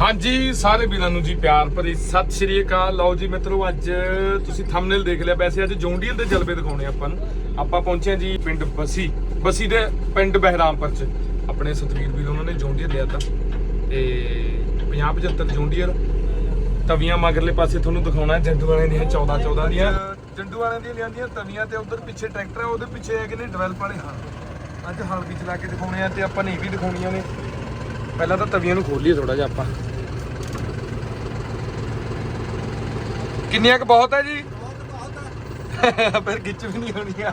ਹਾਂਜੀ, ਸਾਰੇ ਵੀਰਾਂ ਨੂੰ ਜੀ ਪਿਆਰ ਭਰੀ ਸਤਿ ਸ਼੍ਰੀ ਅਕਾਲ। ਲਓ ਜੀ ਮਿੱਤਰੋ, ਅੱਜ ਤੁਸੀਂ ਥੰਬਨੇਲ ਦੇਖ ਲਿਆ। ਵੈਸੇ ਅੱਜ ਜੌਂਡੀਅਲ ਦੇ ਜਲਵੇ ਦਿਖਾਉਣੇ ਆਪਾਂ ਨੂੰ। ਆਪਾਂ ਪਹੁੰਚੇ ਜੀ ਪਿੰਡ ਬਸੀ। ਬਸੀ ਦੇ ਪਿੰਡ ਬਹਿਰਾਮਪੁਰ ਚ। ਆਪਣੇ ਸਤਵੀਰ ਵੀਰ, ਉਹਨਾਂ ਨੇ ਜੌਂਡੀਅਲ ਲਿਆ ਤਾਂ। ਤੇ 50 75 ਜੌਂਡੀਅਲ ਤਵੀਆਂ ਮਗਰਲੇ ਪਾਸੇ ਤੁਹਾਨੂੰ ਦਿਖਾਉਣਾ ਜੰਡੂ ਵਾਲੇ ਦੀਆਂ 14 14 ਦੀਆਂ। ਜੰਡੂ ਵਾਲਿਆਂ ਦੀਆਂ ਲਿਆਂਦੀਆਂ ਤਵੀਆਂ ਤੇ ਉਧਰ ਪਿੱਛੇ ਟਰੈਕਟਰ ਆ, ਉਹਦੇ ਪਿੱਛੇ ਹੈਗੇ ਨੇ ਡਿਵੈਲਪ ਵਾਲੇ। ਹਾਂ। ਅੱਜ ਹਲ ਵੀ ਚਲਾ ਕੇ ਦਿਖਾਉਣੇ ਆ ਤੇ ਆਪਾਂ ਨੇ ਇਹ ਵੀ ਦਿਖਾਉਣੀਆਂ ਨੇ। ਪਹਿਲਾਂ ਤਾਂ ਤਵੀਆਂ ਨੂੰ ਖੋਲੀਏ ਥੋੜਾ ਜਿਹਾ ਆਪਾਂ। ਕਿੰਨੀਆਂ ਕੁ ਬਹੁਤ ਹੈ ਜੀ? ਫਿਰ ਖਿੱਚ ਵੀ ਨਹੀਂ ਹੋਣੀ ਆ।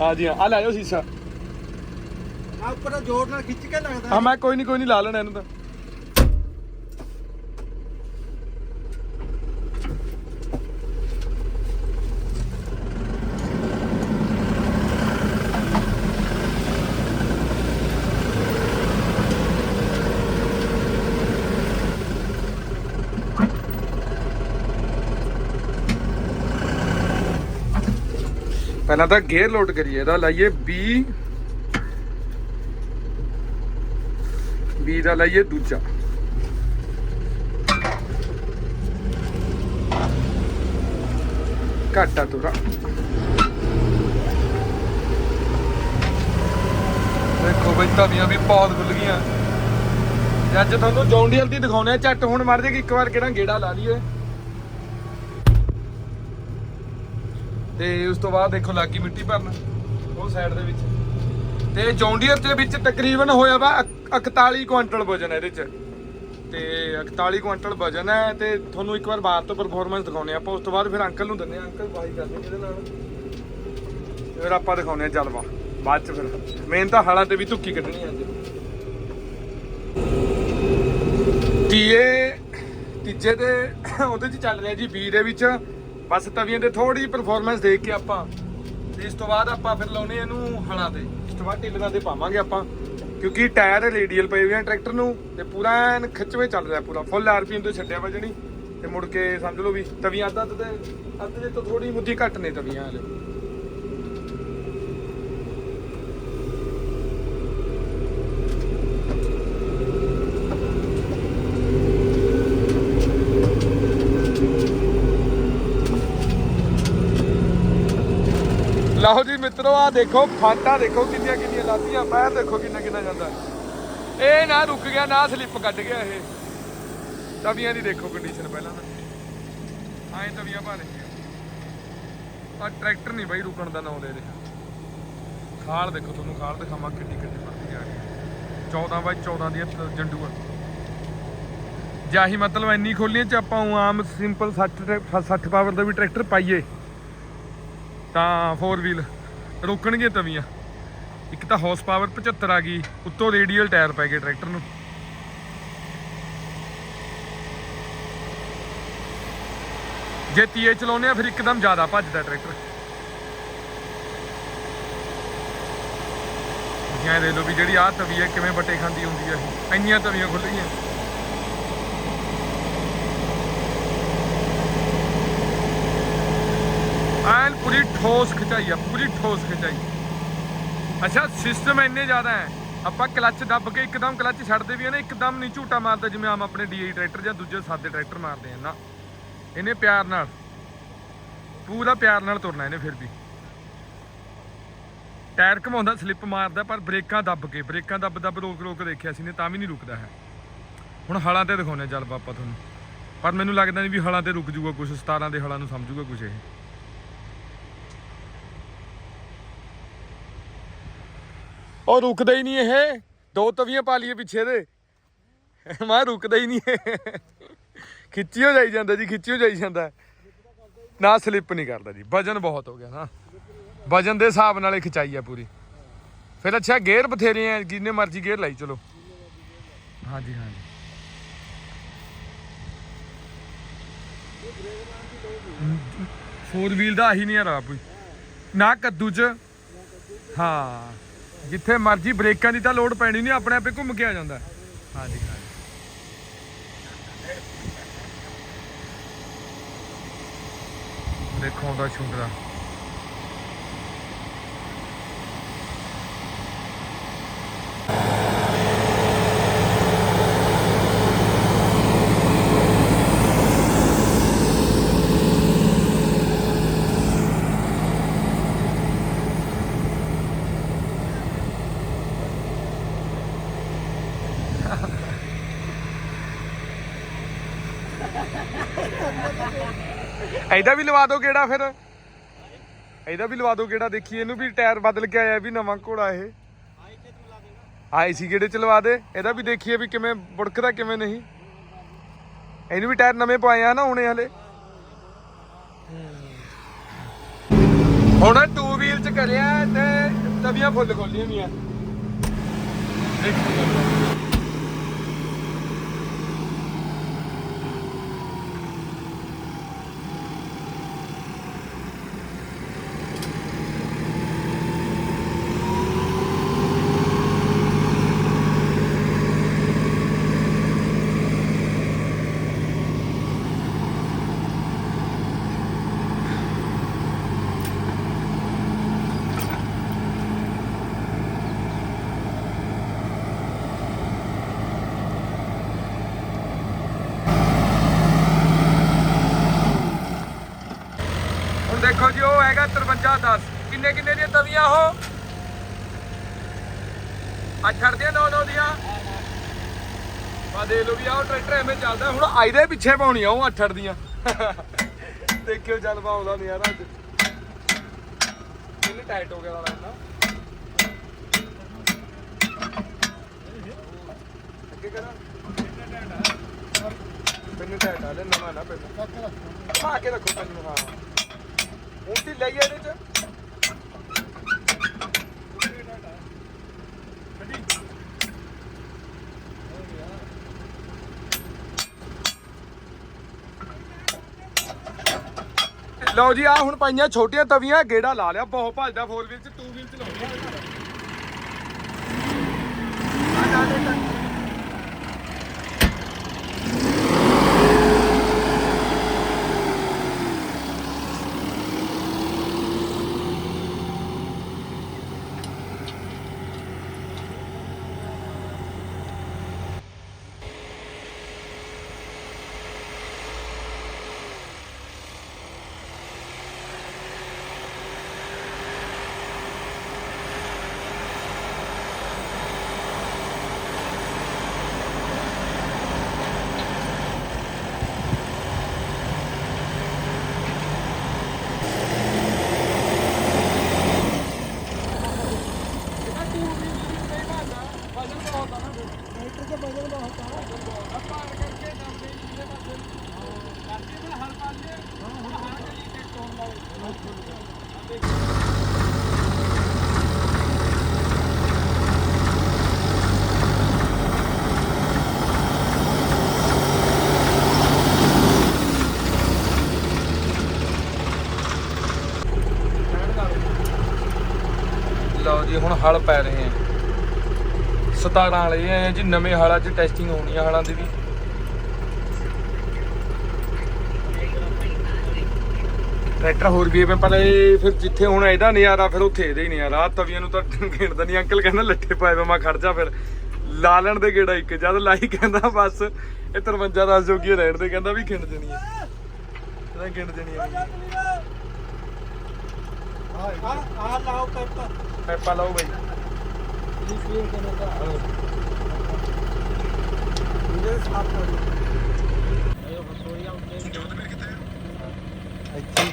ਹਾਂ ਜੀ ਆ ਲੈ ਜਾਓ ਸੀਸਾ। ਆ ਉੱਪਰ ਜ਼ੋਰ ਨਾਲ ਖਿੱਚ ਕੇ ਲੱਗਦਾ। ਹਾਂ ਮੈਂ ਕੋਈ ਨਹੀਂ ਕੋਈ ਨਹੀਂ ਲਾ ਲੈਣਾ ਇਹਨੂੰ ਤਾਂ। ਪਹਿਲਾਂ ਤਾਂ ਗੇਅਰ ਲੋਡ ਕਰੀਏ, ਇਹਦਾ ਲਾਈਏ 20 ਬੀ ਦਾ ਲਾਈਏ ਦੂਜਾ। ਘਾਟਾ ਤੁਰਾ ਦੇਖੋ ਬਈ ਤਵੀਆਂ ਵੀ ਬਹੁਤ ਖੁੱਲ ਗਈਆਂ। ਤੇ ਅੱਜ ਤੁਹਾਨੂੰ ਜੌਂਡੀਅਲ ਦੀ ਦਿਖਾਉਣੇ ਆ ਝੱਟ ਹੁਣ ਮਰ ਜੇ ਇੱਕ ਵਾਰ ਕਿਹੜਾ ਗੇੜਾ ਲਾ ਲਈਏ। ਤੇ ਉਸ ਤੋਂ ਬਾਅਦ ਦੇਖੋ ਲੱਗੀ ਮਿੱਟੀ ਭਰਨ, ਉਹ ਸਾਈਡ ਦੇ ਵਿੱਚ। ਤੇ ਜੌਂਡੀਅਰ ਦੇ ਵਿੱਚ ਤਕਰੀਬਨ ਹੋਇਆ ਵਾ 41 ਕੁਇੰਟਲ ਵਜਨ ਇਹਦੇ ਚ। ਤੇ 41 ਕੁਇੰਟਲ ਵਜਨ ਹੈ ਤੇ ਤੁਹਾਨੂੰ ਇੱਕ ਵਾਰ ਬਾਹਰ ਤੋਂ ਪਰਫਾਰਮੈਂਸ ਦਿਖਾਉਨੇ ਆਪਾਂ। ਉਸ ਤੋਂ ਬਾਅਦ ਫਿਰ ਅੰਕਲ ਨੂੰ ਦਿੰਦੇ ਆ ਅੰਕਲ ਬਾਈ ਕਰਦੇ ਇਹਦੇ ਨਾਲ। ਫਿਰ ਆਪਾਂ ਦਿਖਾਉਨੇ ਆ ਜਲਵਾ। ਬਾਅਦ ਚ ਫਿਰ। ਮੇਨ ਤਾਂ ਹਾਲਾਂ ਤੇ ਵੀ ਧੁੱਕੀ ਕੱਢਣੀ ਆ ਅੱਜ। ਤੀਏ ਤੀਜੇ ਦੇ ਉਹਦੇ ਚ ਚੱਲ ਰਿਹਾ ਜੀ, ਬੀ ਦੇ ਵਿੱਚ। ਬਸ ਤਵੀਆਂ ਦੇ ਥੋੜੀ ਪਰਫਾਰਮੈਂਸ ਦੇਖ ਕੇ ਆਪਾਂ ਤੇ ਇਸ ਤੋਂ ਬਾਅਦ ਆਪਾਂ ਫਿਰ ਲਾਉਨੇ ਇਹਨੂੰ ਹਲਾਂ ਤੇ। ਇਸ ਤੋਂ ਬਾਅਦ ਢਿੱਲਾਂ ਤੇ ਪਾਵਾਂਗੇ ਆਪਾਂ, ਕਿਉਂਕਿ ਟਾਇਰ ਰੇਡੀਅਲ ਪਏ ਹੋਏ ਆ ਟਰੈਕਟਰ ਨੂੰ ਤੇ ਪੂਰਾ ਐਨ ਖਿੱਚਵੇਂ ਚੱਲ ਰਿਹਾ ਪੂਰਾ ਫੁੱਲ ਆਰਪੀਐਮ ਤੇ ਛੱਡਿਆ ਵਜਣੀ ਤੇ ਮੁੜ ਕੇ ਸਮਝ ਲਓ ਵੀ ਤਵੀਆਂ ਅੱਧਾ ਅੱਧ ਤੇ, ਅੱਧ ਦੇ ਤੋਂ ਥੋੜੀ ਮੁੱਦੀ ਘੱਟ ਨੇ ਤਵੀਆਂ ਹਲੇ। ਲਓ ਆ ਦੇਖੋ, ਫਾਟਾ ਦੇਖੋ ਕਿੰਨੀਆਂ ਕਿੰਨੀਆਂ ਲਾਤੀਆਂ ਪੈਰ ਦੇਖੋ ਕਿੰਨਾ ਕਿੰਨਾ ਜਾਂਦਾ। ਇਹ ਨਾ ਰੁਕ ਗਿਆ, ਨਾ ਸਲਿੱਪ ਕੱਢ ਗਿਆ ਇਹ। ਤਵੀਆਂ ਦੀ ਦੇਖੋ ਕੰਡੀਸ਼ਨ ਪਹਿਲਾਂ ਤਾਂ। ਐਂ ਤਵੀਆਂ ਪਾ ਆ ਟਰੈਕਟਰ ਨਹੀਂ ਬਾਈ ਰੁਕਣ ਦਾ ਨਾਂ ਲੈ ਰਿਹਾ। ਖਾਲ ਦੇਖੋ ਤੁਹਾਨੂੰ, ਖਾਲ ਦਿਖਾਵਾਂ ਕਿੰਨੀ ਕਿੰਨੀ ਪਰਤੀ ਆ ਗਈ 14 ਬਾਈ 14 ਦੀਆਂ ਤ- ਜੰਡੂਆਂ। ਜਾਹੀ ਮਤਲਬ ਇੰਨੀ ਖੋਲੀਆਂ ਚ ਆਪਾਂ ਊਂ ਆਮ ਸਿੰਪਲ 60 60 ਪਾਵਰ ਦਾ ਵੀ ਟਰੈਕਟਰ ਪਾਈਏ, ਤਾਂ 4 ਵੀਲ ਰੋਕਣਗੇ ਤਵੀਆਂ। ਇੱਕ ਤਾਂ ਹਾਰਸ ਪਾਵਰ 75 ਆ ਗਈ, ਉੱਤੋਂ ਰੇਡੀਅਲ ਟਾਇਰ ਪੈ ਗਏ ਟਰੈਕਟਰ ਨੂੰ। ਜੇ ਤੀਏ ਚਲਾਉਨੇ ਆ, ਫਿਰ ਇੱਕਦਮ ਜ਼ਿਆਦਾ ਭੱਜਦਾ ਟਰੈਕਟਰ। ਜਿਵੇਂ ਦੇ ਲੋ ਵੀ ਜਿਹੜੀ ਆਹ ਤਵੀ ਹੈ, ਕਿਵੇਂ ਬੱਟੇ ਖਾਂਦੀ ਹੁੰਦੀ ਹੈ ਇੰਨੀਆਂ ਤਵੀਆਂ ਖੁੱਲ ਗਈਆਂ। ਐਨ ਪੂਰੀ ਠੋਸ ਖਿਚਾਈ ਆ, ਪੂਰੀ ਠੋਸ ਖਿਚਾਈ। ਅੱਛਾ ਸਿਸਟਮ ਇੰਨੇ ਜ਼ਿਆਦਾ ਹੈ ਆਪਾਂ ਕਲੱਚ ਦੱਬ ਕੇ ਇੱਕਦਮ ਕਲੱਚ ਛੱਡਦੇ ਵੀ ਆ ਨਾ, ਇੱਕਦਮ ਨਹੀਂ ਝੂਟਾ ਮਾਰਦਾ ਜਿਵੇਂ ਆਮ ਆਪਣੇ ਡੀਆਈ ਟਰੈਕਟਰ ਜਾਂ ਦੂਜੇ ਸਾਦੇ ਟਰੈਕਟਰ ਮਾਰਦੇ ਆ ਨਾ। ਇਹਨੇ ਪਿਆਰ ਨਾਲ, ਪੂਰਾ ਪਿਆਰ ਨਾਲ ਤੁਰਨਾ ਇਹਨੇ ਫਿਰ ਵੀ। ਟਾਇਰ ਘਮਾਉਂਦਾ ਸਲਿੱਪ ਮਾਰਦਾ, ਪਰ ਬ੍ਰੇਕਾਂ ਦੱਬ ਕੇ, ਬ੍ਰੇਕਾਂ ਦੱਬ ਦੱਬ ਰੋਕ ਰੋਕ ਦੇਖਿਆ ਸੀ ਨੇ ਤਾਂ ਵੀ ਨਹੀਂ ਰੁਕਦਾ ਹੈ। ਹੁਣ ਹਲਾਂ ਤੇ ਦਿਖਾਉਣੇ ਜਲ ਬਾਪਾ ਤੁਹਾਨੂੰ। ਪਰ ਮੈਨੂੰ ਲੱਗਦਾ ਨਹੀਂ ਵੀ ਹਲਾਂ ਤੇ ਰੁਕ ਜੂਗਾ ਕੁਝ 17 ਦੇ ਹਲਾਂ ਨੂੰ ਸਮਝੂਗਾ ਕੁਝ ਇਹ। ਉਹ ਰੁਕਦਾ ਹੀ ਨਹੀਂ ਇਹ। ਦੋ ਤਵੀਆਂ ਪਾ ਲਈਏ ਪਿੱਛੇ ਦੇ। ਮੈਂ, ਰੁਕਦਾ ਹੀ ਨਹੀਂ ਖਿੱਚੀ ਹੋ ਜਾਈ ਜਾਂਦਾ ਜੀ, ਖਿੱਚੀ ਹੋ ਜਾਈ ਜਾਂਦਾ। ਨਾ ਸਲਿੱਪ ਨਹੀਂ ਕਰਦਾ ਜੀ। ਵਜਨ ਬਹੁਤ ਹੋ ਗਿਆ ਨਾ। ਵਜਨ ਦੇ ਹਿਸਾਬ ਨਾਲ ਇਹ ਖਿਚਾਈ ਆ ਪੂਰੀ। ਫਿਰ ਅੱਛਾ, ਗੇਅਰ ਬਥੇਰੇ ਆ। ਜਿੰਨੇ ਮਰਜ਼ੀ ਗੇਅਰ ਲਾਈ ਚਲੋ। ਹਾਂਜੀ ਹਾਂਜੀ। ਫੋਰ ਵੀਲ ਦਾ ਆਹੀ ਨਹੀਂ ਆ ਕੋਈ। ਨਾ ਕੱਦੂ ਚ। ਹਾਂ। ਜਿੱਥੇ ਮਰਜ਼ੀ ਬ੍ਰੇਕਾਂ ਦੀ ਤਾਂ ਲੋਡ ਪੈਣੀ ਨਹੀਂ ਆਪਣੇ ਆਪੇ ਘੁੰਮ ਕੇ ਆ ਜਾਂਦਾ। ਹਾਂਜੀ ਹਾਂਜੀ। ਦੇਖੋ ਆਉਂਦਾ ਛੁੰਡਰਾ ਇਹਦਾ ਵੀ ਲਵਾ ਦਿਓ ਕਿਹੜਾ ਫਿਰ? ਇਹਦਾ ਵੀ ਲਵਾ ਦਿਓ ਕਿਹੜਾ? ਦੇਖੀ ਇਹਨੂੰ ਵੀ ਟਾਇਰ ਬਦਲ ਕੇ ਆਇਆ ਵੀ ਨਵਾਂ ਘੋੜਾ ਇਹ। ਆਈ ਸੀ ਕਿਹੜੇ ਚ ਲਵਾ ਦੇ? ਇਹਦਾ ਵੀ ਦੇਖੀਏ ਵੀ ਕਿਵੇਂ ਬੁੜਕਦਾ, ਕਿਵੇਂ ਨਹੀਂ। ਇਹਨੂੰ ਵੀ ਟਾਇਰ ਨਵੇਂ ਪਵਾਏ ਆ ਨਾ ਹੁਣੇ ਹਲੇ। ਹੁਣ ਟੂ ਵੀਲ ਚ ਕਰਿਆ ਤੇ ਤਵੀਆਂ ਫੁੱਲ ਖੋਲੀਆਂ ਵੀਆਂ ਹੁਣ ਦੇਖੋ ਜੀ ਉਹ ਹੈਗਾ 5310 ਕਿੰਨੇ ਕਿੰਨੇ ਦੀਆਂ ਤਵੀਆਂ ਉਹ? ਆ ਛੱਡਦੀਆਂ ਨੌ ਨੌ ਦੀਆਂ। ਆ ਦੇ ਲੋ ਵੀ ਆਹ ਟਰੈਕਟਰ ਐਵੇਂ ਚੱਲਦਾ। ਹੁਣ ਆਈਦੇ ਪਿੱਛੇ ਪਾਉਣੀ ਆ ਉਹ ਅੱਠੜ ਦੀਆਂ। ਦੇਖਿਓ ਚੱਲ ਪਾਉਂਦਾ ਨਹੀਂ ਅੱਜ। ਇਹਨੇ ਟਾਈਟ ਹੋ ਗਿਆ ਵਾਲਾ ਨਾ ਅੱਗੇ ਕਰਾਂ। ਪਿੰਨ ਟਾਈਟ ਆ। ਲੈ ਨਵਾਂ ਨਾ ਪਿੰਨ ਪਾ ਕੇ ਰੱਖੋ। ਪਿੰਨ ਹਾਂ। ਹੁਣ ਢਿੱਲਾ ਇਹਦੇ ਚ। ਲਓ ਜੀ ਆ ਹੁਣ ਪਾਈਆਂ ਛੋਟੀਆਂ ਤਵੀਆਂ, ਗੇੜਾ ਲਾ ਲਿਆ ਬਹੁਤ ਭੱਜਦਾ 4 ਵੀਲ ਚ 2 ਵੀਲ ਚ ਲਾਉਂਦਾ ਆ। ਜਾ ਦੇ ਤਾਂ ਲਓ ਜੀ ਹੁਣ ਹਲ ਪੈ ਰਹੇ ਆ। 17 ਵਾਲੇ ਆ ਜੀ ਨਵੇਂ ਹਲਾਂ 'ਚ ਟੈਸਟਿੰਗ ਹੋਣੀ ਆ ਹਲਾਂ ਦੀ ਵੀ। ਟਰੈਕਟਰ ਹੋਰ ਵੀ ਪਰ ਇਹ ਫਿਰ ਜਿੱਥੇ ਹੁਣ ਇਹਦਾ ਨਜ਼ਾਰਾ, ਫਿਰ ਉੱਥੇ ਇਹਦਾ ਹੀ ਨਜ਼ਾਰਾ। ਆਹ ਤਵੀਆਂ ਨੂੰ ਤਾਂ ਗਿਣਦਾ ਨਹੀਂ ਅੰਕਲ ਕਹਿੰਦਾ ਲੱਠੇ ਪਾਏ ਵੇ, ਮੈਂ ਖੜ ਜਾ ਫਿਰ। ਲਾ ਲੈਣ ਦੇ ਗੇੜਾ ਇੱਕ, ਜਦ ਲਾਈ ਕਹਿੰਦਾ ਬਸ। ਇਹ 53 ਰਸ ਜੋਗੀ ਰਹਿਣ ਦੇ, ਕਹਿੰਦਾ ਵੀ ਖਿੰਡ ਜਣੀ ਹੈ ਕਹਿੰਦਾ ਖਿੰਡ ਜਣੀ ਹੈ ਆ ਆ ਲਾਓ ਪੈਪਾ ਪੈਪਾ ਲਾਓ ਬਾਈ। ਲੀਫੀਨ ਕਰਨਾ ਦਾ ਇਹਦੇ ਸਾਫ਼ ਕਰ ਇਹ ਬਸੋਰੀਆਂ ਉੱਤੇ ਜੋਤ ਮੇਰੇ ਕਿੱਥੇ ਇੱਥੇ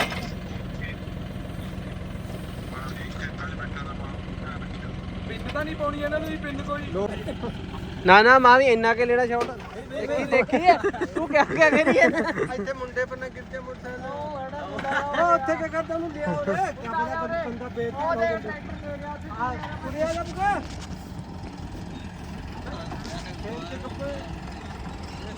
ਪਿੰਨ ਤਾਂ ਨਹੀਂ ਪਾਉਣੀ ਇਹਨਾਂ ਨੂੰ ਵੀ ਪਿੰਨ ਕੋਈ। ਨਾ ਨਾ ਮਾਂ ਵੀ ਇੰਨਾ ਕੇ ਲੈਣਾ ਸ਼ਾਟ ਦੇਖੀ ਦੇਖੀ ਹੈ ਤੂੰ ਕਿਆ ਕਿਆ ਕਰੀ ਹੈ ਇੱਥੇ ਮੁੰਡੇ ਪਰ ਨਾ ਗਿਰ ਕੇ ਮੋਟਰਸਾਈਕਲ ਉਹ ਉੱਥੇ ਕੀ ਕਰਦਾ ਉਹਨੂੰ ਲਿਆ ਉਹਦੇ। ਕਿਆ ਪਤਾ ਬੰਦਾ ਬੇਇੱਜ਼ਤੀ ਹੋ ਗਿਆ ਆ ਕੁੜੀਆ ਦਾ ਬੁਗਾ ਖੇਤ ਦੇ ਕੱਪੜੇ ਇਹਦੇ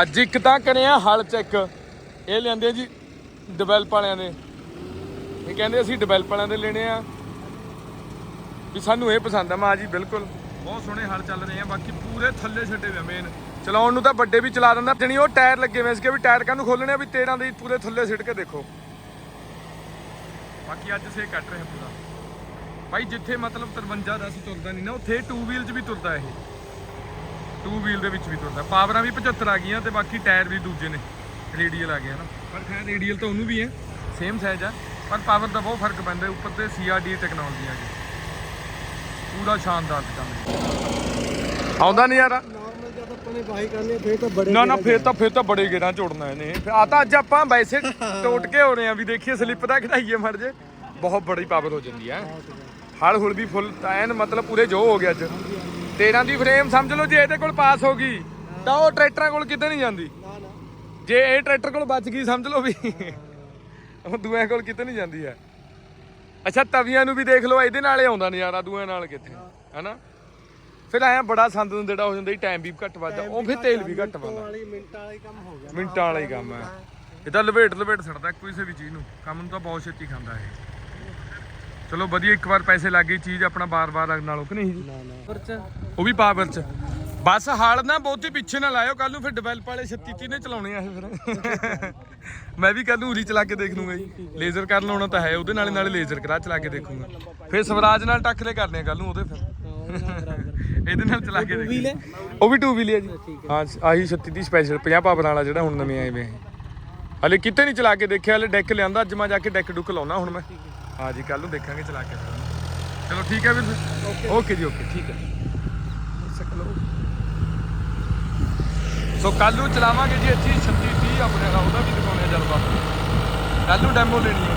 ਅੱਜ ਇੱਕ ਤਾਂ ਕਰਿਆ ਹਲ ਚੈੱਕ ਇਹ ਲੈਂਦੇ ਜੀ ਡਿਵੈਲਪ ਵਾਲਿਆਂ ਦੇ। ਇਹ ਕਹਿੰਦੇ ਅਸੀਂ ਡਿਵੈਲਪ ਵਾਲਿਆਂ ਦੇ ਲੈਣੇ ਆ। ਵੀ ਸਾਨੂੰ ਇਹ ਪਸੰਦ ਆ। ਮਾਂ ਜੀ ਬਿਲਕੁਲ। ਬਹੁਤ ਸੋਹਣੇ ਹਲ ਚੱਲ ਰਹੇ ਆ। ਬਾਕੀ ਪੂਰੇ ਥੱਲੇ ਛੱਡੇ ਹੋਏ ਮੇਨ ਚਲਾਉਣ ਨੂੰ ਤਾਂ ਵੱਡੇ ਵੀ ਚਲਾ ਦਿੰਦਾ। ਜਣੀ ਉਹ ਟਾਇਰ ਲੱਗੇ ਹੋਏ ਸੀਗੇ ਵੀ ਟਾਇਰ ਕਾਹਨੂੰ ਖੋਲਣੇ ਆ? ਵੀ 13 ਦੇ ਪੂਰੇ ਥੱਲੇ ਸਿੱਟ ਕੇ ਦੇਖੋ। ਬਾਕੀ ਅੱਜ ਸੇ ਕੱਟ ਰਿਹਾ ਪੂਰਾ। ਭਾਈ ਜਿੱਥੇ ਮਤਲਬ 53 ਦਾ ਸੀ ਤੁਰਦਾ ਨਹੀਂ ਨਾ ਉੱਥੇ 2 ਵੀਲ 'ਚ ਵੀ ਤੁਰਦਾ ਇਹ। 2 ਵੀਲ ਦੇ ਵਿੱਚ ਵੀ ਤੁਰਦਾ। ਪਾਵਰਾਂ ਵੀ 75 ਆ ਗਈਆਂ ਤੇ ਬਾਕੀ ਟਾਇਰ ਵੀ ਦੂਜੇ ਨੇ। ਰੇਡੀਅਲ ਆ ਗਿਆ ਨਾ ਪਰ ਖੈਰ ਰੇਡੀਅਲ ਤਾਂ ਉਹਨੂੰ ਵੀ ਹੈ। ਸੇਮ ਸਾਈਜ਼ ਆ ਪਰ ਪਾਵਰ ਦਾ ਬਹੁਤ ਫ਼ਰਕ ਪੈਂਦਾ ਉੱਪਰ ਤੇ ਸੀਆਰਡੀ ਟੈਕਨੋਲੋਜੀ ਆ ਗਈ। ਪੂਰਾ ਸ਼ਾਨਦਾਰ ਕੰਮ ਆਉਂਦਾ ਆਪਾਂ ਨੇ ਤਾਂ ਨਾ ਫੇਰ ਤਾਂ ਫੇਰ ਤਾਂ ਬੜੇ ਗੇੜਾਂ ਝੋੜਨਾ ਇਹਨੇ। ਆ ਤਾਂ ਅੱਜ ਆਪਾਂ ਵੈਸੇ ਟੋਟ ਕੇ ਹੋ ਰਹੇ ਆ ਵੀ ਦੇਖੀਏ ਸਲਿੱਪ ਦਾ ਕਢਾਈਏ ਮਰ ਜੇ ਬਹੁਤ ਬੜੀ ਪਾਵਰ ਹੋ ਜਾਂਦੀ ਹੈ। ਹਲ ਹੁਲ ਵੀ ਫੁੱਲ ਐਨ ਮਤਲਬ ਪੂਰੇ ਜੋ ਹੋ ਗਿਆ ਅੱਜ। 13 ਦੀ ਫਰੇਮ ਸਮਝ ਲਓ ਜੇ ਇਹਦੇ ਕੋਲ ਪਾਸ ਹੋ ਗਈ ਤਾਂ ਉਹ ਟਰੈਕਟਰਾਂ ਕੋਲ ਕਿਤੇ ਨਹੀਂ ਜਾਂਦੀ। ਨਾ ਨਾ। ਜੇ ਇਹ ਟਰੈਕਟਰ ਕੋਲ ਬਚ ਗਈ ਸਮਝ ਲਓ ਵੀ। ਉਹ ਦੂਆਂ ਕੋਲ ਕਿਤੇ ਨਹੀਂ ਜਾਂਦੀ ਹੈ ਅੱਛਾ ਤਵੀਆਂ ਨੂੰ ਵੀ ਦੇਖ ਲਓ ਇਹਦੇ ਨਾਲ ਹੀ ਆਉਂਦਾ ਨਜ਼ਾਰਾ ਦੂਆਂ ਨਾਲ ਕਿੱਥੇ ਹਨਾ? ਫਿਰ ਆਇਆ ਬੜਾ ਸੰਦ ਨੂੰ ਜਿਹੜਾ ਹੋ ਜਾਂਦਾ ਟਾਈਮ ਵੀ ਘੱਟ ਵੱਜਦਾ ਉਹ ਫਿਰ ਤੇਲ ਵੀ ਘੱਟ ਵਾਲੀ ਮਿੰਟਾਂ ਵਾਲੀ ਕੰਮ ਹੋ ਗਿਆ ਮਿੰਟਾਂ ਵਾਲਾ ਹੀ ਕੰਮ ਹੈ ਇਹ ਤਾਂ ਲਵੇਟ ਲਵੇਟ ਸੜਦਾ ਕਿਸੇ ਵੀ ਚੀਜ਼ ਨੂੰ। ਕੰਮ ਨੂੰ ਤਾਂ ਬਹੁਤ ਛੇਤੀ ਖਾਂਦਾ ਇਹ। ਚਲੋ ਵਧੀਆ ਇੱਕ ਵਾਰ ਪੈਸੇ ਲੱਗ ਗਈ ਚੀਜ਼ ਆਪਣਾ ਬਾਰ-ਬਾਰ ਨਾਲੋਂ ਕਿ ਨਹੀਂ? ਜੀ ਨਾ। ਨਾ ਉਹ ਵੀ ਪਾਵਰ ਚ ਬਸ ਹਾਲ ਨਾ ਬਹੁਤੀ ਪਿੱਛੇ ਨਾ ਲਾਇਓ ਕੱਲ ਨੂੰ ਫਿਰ ਡਿਵੈਲਪ ਵਾਲੇ 36 30 ਨੇ ਚਲਾਉਣੇ ਆ ਇਹ ਫਿਰ। ਮੈਂ ਵੀ ਕੱਲ ਨੂੰ ਉਰੀ ਚਲਾ ਕੇ ਦੇਖ ਲੂੰਗਾ ਜੀ। ਲੇਜ਼ਰ ਕਰ ਲਾਉਣਾ ਤਾਂ ਹੈ ਉਹਦੇ ਨਾਲੇ ਨਾਲੇ ਲੇਜ਼ਰ ਕਰਾ ਚਲਾ ਕੇ ਦੇਖੂੰਗਾ। ਫਿਰ ਸਵਰਾਜ ਨਾਲ ਟੱਕਰੇ ਕਰਨੇ ਆ ਕੱਲ ਨੂੰ ਉਹਦੇ ਫਿਰ। ਇਹਦੇ ਨਾਲ ਚਲਾ ਕੇ ਦੇਖੂੰਗਾ। ਉਹ ਵੀ 2 ਵੀਲ ਹੈ ਜੀ। ਹਾਂ। ਆਹੀ 36 ਦੀ ਸਪੈਸ਼ਲ 50 ਪਾਵਰ ਵਾਲਾ ਜਿਹੜਾ ਹੁਣ ਨਵੇਂ ਆਏ ਵੇ। ਹਲੇ ਕਿਤੇ ਨਹੀਂ ਚਲਾ ਕੇ ਦੇਖਿਆ ਹਲੇ ਡੈਕ ਲਿਆਂਦਾ ਅੱਜ ਮੈਂ ਜਾ ਕੇ ਡੈਕ ਡੁੱਕ ਲਾਉਣਾ ਹੁਣ ਮੈਂ। ਹਾਂ ਜੀ ਕੱਲ ਨੂੰ ਦੇਖਾਂਗੇ ਚਲਾ ਕੇ ਫਿਰ ਚਲੋ ਠੀਕ ਹੈ ਵੀਰ ਓਕੇ ਜੀ ਓਕੇ ਠੀਕ ਹੈ। ਸੋ ਕੱਲ ਨੂੰ ਚਲਾਵਾਂਗੇ ਜੀ ਅੱਛੀ 36 30 ਆਪਣੇ ਨਾਲ ਉਹਦਾ ਵੀ ਦਿਖਾਉਣੇ ਜਲਵਾ ਕੱਲ ਨੂੰ ਡੈਮੋ ਲੈਣੀ ਹੈ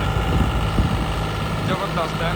ਜ਼ਬਰਦਸਤ ਹੈ।